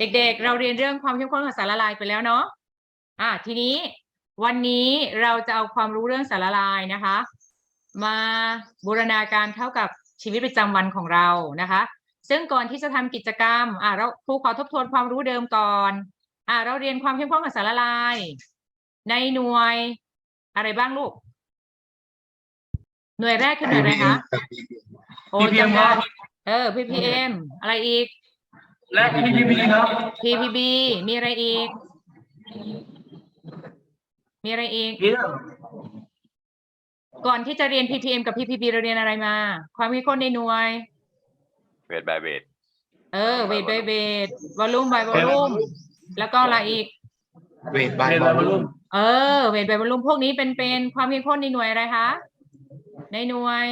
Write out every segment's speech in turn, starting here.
เด็กๆ เราเรียนเรื่องความเข้มข้นของสารละลายไปแล้วเนาะอ่าทีนี้วันนี้เราจะเอาความรู้เรื่องสารละลายนะคะ มาบูรณาการเข้ากับชีวิตประจำวันของเรานะคะ ซึ่งก่อนที่จะทำกิจกรรมอ่าเราครูขอทบทวนความรู้เดิมก่อนอ่าเราเรียนความเข้มข้นของสารละลาย ในหน่วยอะไรบ้างลูก หน่วยแรกคือหน่วยอะไรคะโอ้ PPM จำได้ครับเออ ppm อะไรอีก และ PPP ครับ ppb มีอะไรอีก มีอะไรอีกเยี่ยมก่อนที่จะเรียน ppm กับ ppb เราเรียนอะไรมา ความเข้มข้นในหน่วย เวทบายเวทเออ เวท by เวท วอลลุ่ม by วอลลุ่ม แล้วก็อะไรอีก เวทบายเรียนบแบอบลรุ่นเออ เวท by วอลลุ่มพวกนี้เป็นเป็นความเข้มข้นในหน่วยอะไรคะ ในหน่วย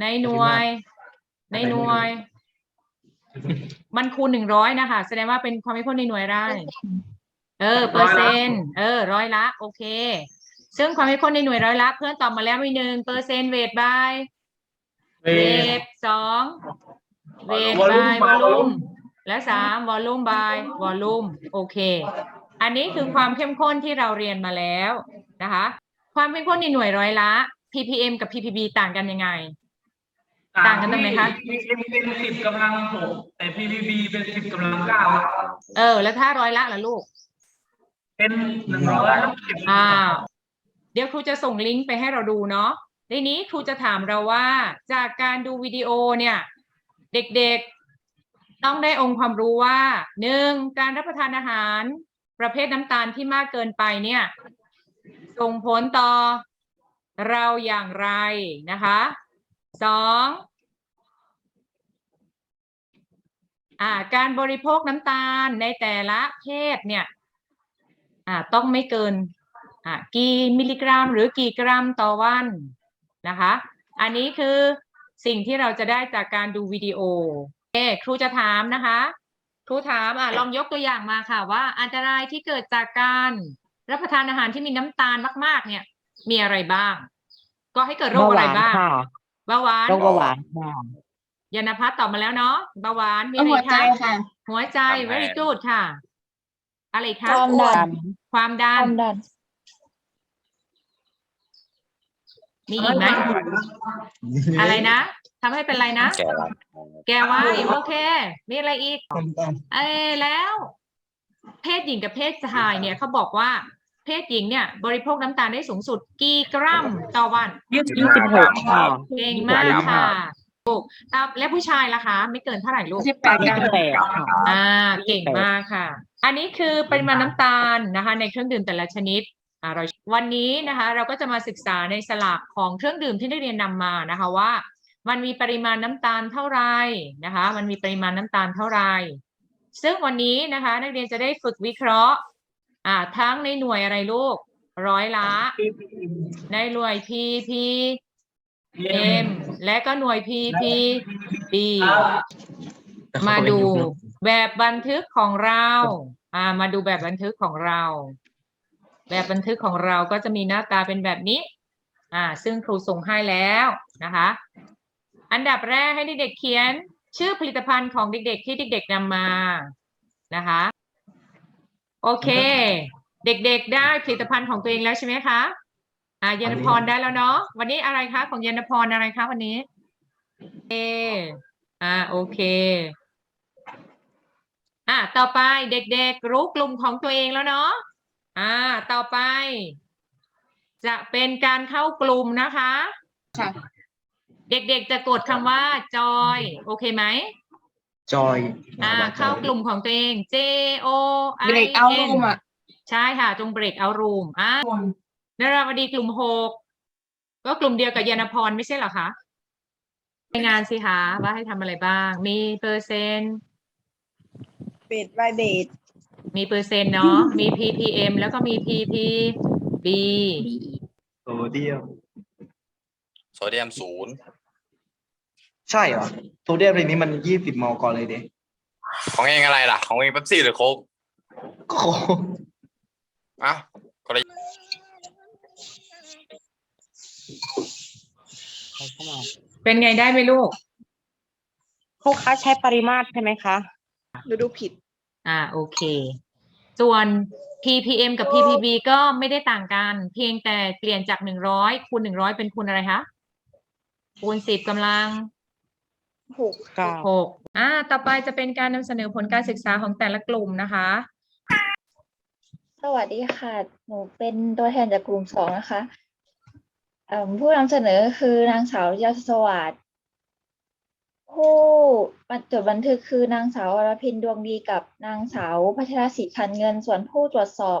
ในหน่วย ในหน่วย มันคูณหนึ่งร้อยนะคะ แสดงว่าเป็นความเข้มข้นในหน่วยอะไรเออ เปอร์เซ็นต์ เออ ร้อยละ โอเค ซึ่งความเข้มข้นในหน่วยร้อยละ เพื่อนตอบมาแล้วมีหนึ่งเปอร์เซ็นต์เวทบายเวเวททสองเวท Volume บายวอ by ลลุ่ม volume และสามวอลลุ่มบายวอลลุ่มโอเค อันนี้คือความเข้มข้นที่เราเรียนมาแล้วนะคะ ความเข้มข้นในหน่วยร้อยละ ppm กับ ppb ต่างกันยังไง ต่างกันตรงไหนคะ PPM เป็นสิบกำลังหกแต่ PPB เป็นสิบกำลังเก้าครับเออ แล้วถ้าร้อยละล่ะลูก เป็นหนึ่งร้อยแล้วสิบอ่า เดี๋ยวครูจะส่งลิงก์ไปให้เราดูเนาะในนี้ครูจะถามเราว่า จากการดูวิดีโอเนี่ย เด็กๆ ต้องได้องค์ความรู้ว่าหนึ่งการรับประทานอาหารประเภทน้ำตาลที่มากเกินไปเนี่ย ส่งผลต่อเราอย่างไรนะคะ สองอ่าการบริโภคน้ำตาลในแต่ละเพศเนี่ยอ่าต้องไม่เกินอ่ากี่มิลลิกรัม หรือกี่กรัมต่อวันนะคะ อันนี้คือสิ่งที่เราจะได้จากการดูวิดีโอเอครูจะถามนะคะ ครูถามอะลองยกตัวอย่างมาค่ะว่า อันตรายที่เกิดจากการรับประทานอาหารที่มีน้ำตาลมาก ๆ เนี่ย มีอะไรบ้าง ก็ให้เกิดโรคอะไรบ้าง เบาหวานโรคเบาหวานค่ะยานพัฒน์ตอบมาแล้วเนาะเบาหวานมีเอาอะไรหัวใจคะค่ะ หัวใจ very good ค่ะ อะไรคะความดัน ความดัคนวามดันมีอีกไหมอะไรนะทำให้เป็นไรนะ แก่แล้วแกไว้โอเค มีอะไรอีก เอ้ยแล้ว เพศหญิงกับเพศชายเนี่ยเขาบอกว่าเพ ศหญิงเนี่ยบริโภคน้ำตาลได้สูงสุดกี่กรัมต่อวันยี่สิบยี่สิบหกค่ะเก่งมากค่ะถูกตามและผู้ชายล่ะคะ ไม่เกินเท่าไหร่ลูกสิบแปดกรัมแปดค่ะอ่าเก่งมากค่ะ อันนี้คือปริมาณน้ำตาลนะคะ ในเครื่องดื่มแต่ละชนิดอ่าเราวันนี้นะคะ เราก็จะมาศึกษาในสลากของเครื่องดื่มที่นักเรียนนำมานะคะว่า มันมีปริมาณน้ำตาลเท่าไหร่นะคะ มันมีปริมาณน้ำตาลเท่าไหร่ซึ่งวันนี้นะคะ นักเรียนจะได้ฝึกวิเคราะห์ อ่า ทั้งในหน่วยอะไรลูก ร้อยละ ในหน่วย P P M และก็หน่วย P P B มาดูแบบบันทึกของเรา อ่า มาดูแบบบันทึกของเรา แบบบันทึกของเราก็จะมีหน้าตาเป็นแบบนี้ อ่า ซึ่งครูส่งให้แล้วนะคะ อันดับแรกให้เด็กๆเขียน ชื่อผลิตภัณฑ์ของเด็กๆที่เด็กๆนำมานะคะ โอเค เด็กๆได้ผลิตภัณฑ์ของตัวเองแล้วใช่ไหมคะอ่าเยนพรได้แล้วเนาะวันนี้อะไรคะ ของเยนพรอะไรคะวันนี้เออ่าโอเคอ่าต่อไปเด็กๆรู้กลุ่มของตัวเองแล้วเนาะอ่า ต่อไป จะเป็นการเข้ากลุ่มนะคะค่ะเด็กๆจะกดคำว่าจอย โอเคไหม จอยอ่าเข้ากลุ่มของตัวเอง J O I เบรกเอา N รูมอะใช่ค่ะตรงเบรกเอารูมอ่านราวดีกลุ่มหกก็กลุ่มเดียวกับยานพรไม่ใช่เหรอคะรายงานสิคะว่าให้ทำอะไรบ้าง มีเปอร์เซ็นต์เบดบายเบดมีเปอร์เซ็นต์เนาะมี ppm แล้วก็มี ppb โซเดียมโซเดียมศูนย์ ใช่เหรอโซเดียมในนี้มันยี่สิบมลก่อนเลยเด้ของเองอะไรล่ะ ของเองเป๊ปซี่หรือโค้กโอ้โหอะก็เลยเขาเข้ามาเป็นไงได้ไหมลูกครูคะใช้ปริมาตรใช่ไหมคะ หนูดูผิด อ่าโอเค ส่วน ppm กับ ppb ก็ไม่ได้ต่างกัน เพียงแต่เปลี่ยนจากหนึ่งร้อยคูณหนึ่งร้อยเป็นคูณอะไรคะ คูณสิบกำลัง หกเก้าหกอ่า ต่อไปจะเป็นการนำเสนอผลการศึกษาของแต่ละกลุ่มนะคะ สวัสดีค่ะ หนูเป็นตัวแทนจากกลุ่มสองนะคะเอิ่มผู้นำเสนอคือนางสาวยาสวัสดิ์ผู้จดบันทึกคือนางสาวอรพินดวงดีกับนางสาวพัชรศรีคันเงินส่วนผู้ตรวจสอบ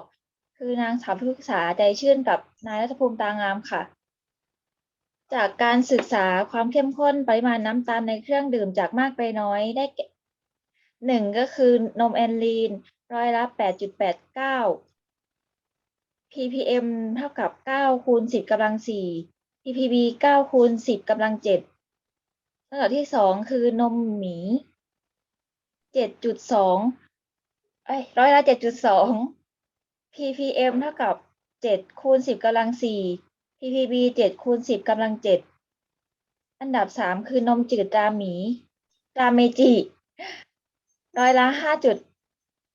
คือนางสาวพิพึกษาใจชื่นกับนายรัฐภูมิตางามค่ะ จากการศึกษาความเข้มข้นปริมาณน้ำตาลในเครื่องดื่มจากมากไปน้อยได้หนึ่งก็คือนมแอนลีนร้อยละแปดจุดแปดเก้า ppm เท่ากับเก้าคูณสิบกำลังสี่ ppb เก้าคูณสิบกำลังเจ็ดลำดับที่สองคือนมหมีเจ็ดจุดสองเอ้ยร้อยละเจ็ดจุดสอง ppm เท่ากับเจ็ดคูณสิบกำลังสี่ ppb เจ็ดคูณสิบกำลังเจ็ด อันดับสามคือนมจืดตราหมีตราเมจิ ร้อยละห้าจุด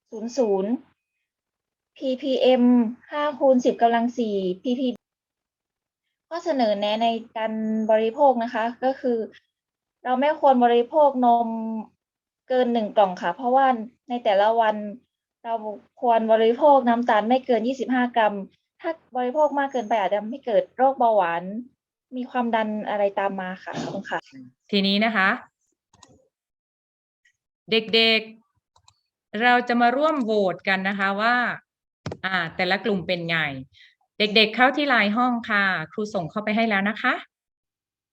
ศูนย์ศูนย์ ppm ห้าคูณสิบกำลังสี่ pp ข้อเสนอแนะในการบริโภคนะคะ ก็คือ เราไม่ควรบริโภคนมเกินหนึ่งกล่องค่ะ เพราะว่าในแต่ละวันเราควรบริโภคน้ำตาลไม่เกินยี่สิบห้ากรัม ถ้าบริโภคมากเกินไปอาจจะไม่เกิดโรคเบาหวาน มีความดันอะไรตามมาค่ะคุณค่ะ ทีนี้นะคะ เด็กๆ เราจะมาร่วมโหวตกันนะคะว่า อ่า แต่ละกลุ่มเป็นไง เด็กๆเข้าที่ไลน์ห้องค่ะ ครูส่งเข้าไปให้แล้วนะคะ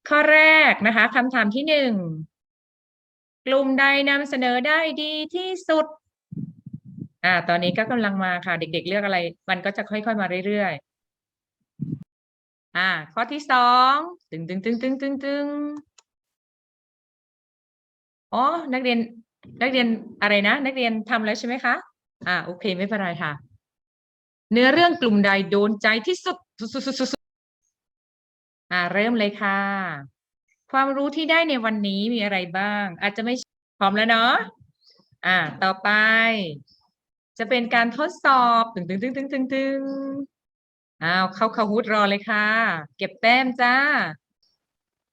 ข้อแรกนะคะคำถามที่หนึ่งกลุ่มใดนำเสนอได้ดีที่สุด อ่า ตอนนี้ก็กำลังมาค่ะ เด็ก ๆ เลือกอะไร มันก็จะค่อย ๆ มาเรื่อยๆ อ่า ข้อที่สองตึงตึงตึงตึงตึงตึงอ๋อ นักเรียน นักเรียนอะไรนะ นักเรียนทำแล้วใช่ไหมคะ อ่า โอเค ไม่เป็นไรค่ะ เนื้อเรื่องกลุ่มใดโดนใจที่สุดอ่า เริ่มเลยค่ะ ความรู้ที่ได้ในวันนี้มีอะไรบ้าง อาจจะไม่พร้อมแล้วเนาะ อ่า ต่อไป จะเป็นการทดสอบตึงตึงตึงตึงตึงตึงอ้าวเข้าคาฮูดรอเลยค่ะ เก็บแต้มจ้า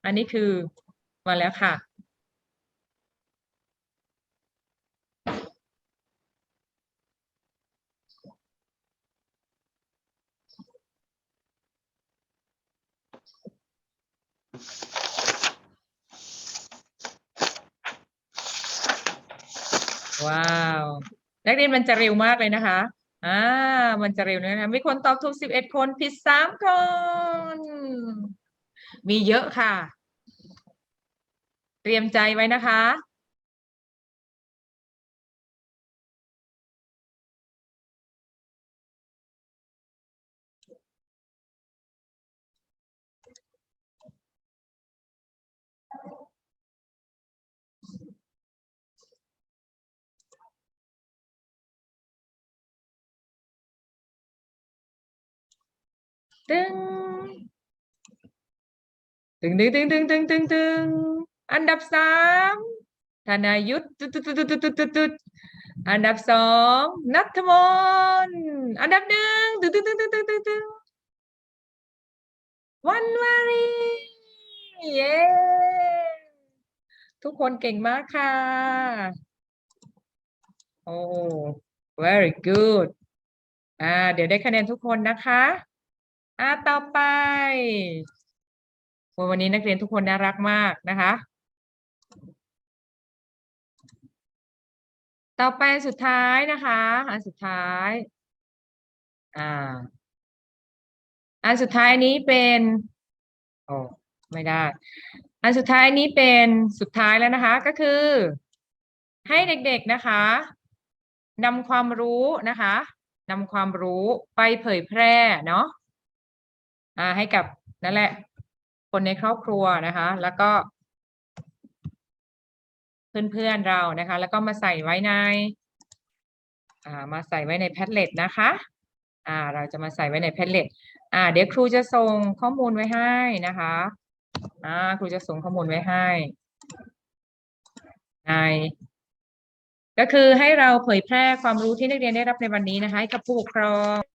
อันนี้คือมาแล้วค่ะ ว้าว นักเรียนมันจะเร็วมากเลยนะคะ อ่า มันจะเร็วนะคะ มีคนตอบถูกสิบเอ็ดคนผิดสามคน มีเยอะค่ะ เตรียมใจไว้นะคะ ตึงตึงตึงตึงตึงตึงตึงตึงอันดับสามธนายุทธตุตุตุตุตุตุตุอันดับสองนัทมนอันดับหนึ่งตึงตึงตึงตึงตึงตึงตึงวันวารีเย้ทุกคนเก่งมากค่ะโอ้ very good อ่า เดี๋ยวได้คะแนนทุกคนนะคะ อ่าต่อไปวันนี้นักเรียนทุกคนน่ารักมากนะคะ ต่อไปสุดท้ายนะคะอันสุดท้าย อ่า อันสุดท้ายนี้เป็นโอ้ไม่ได้ อันสุดท้ายนี้เป็นสุดท้ายแล้วนะคะ ก็คือ ให้เด็กๆนะคะนำความรู้นะคะนำความรู้ไปเผยแพร่เนาะ อ่าให้กับนั่นแหละ คนในครอบครัวนะคะ แล้วก็ เพื่อนๆเรานะคะ แล้วก็มาใส่ไว้ในอ่ามาใส่ไว้ในแพดเล็ตนะคะอ่าเราจะมาใส่ไว้ในแพดเล็ตอ่าเดี๋ยวครูจะส่งข้อมูลไว้ให้นะคะอ่าครูจะส่งข้อมูลไว้ให้ในก็คือให้เราเผยแพร่ความรู้ที่นักเรียนได้รับในวันนี้นะคะให้กับผู้ปกครอง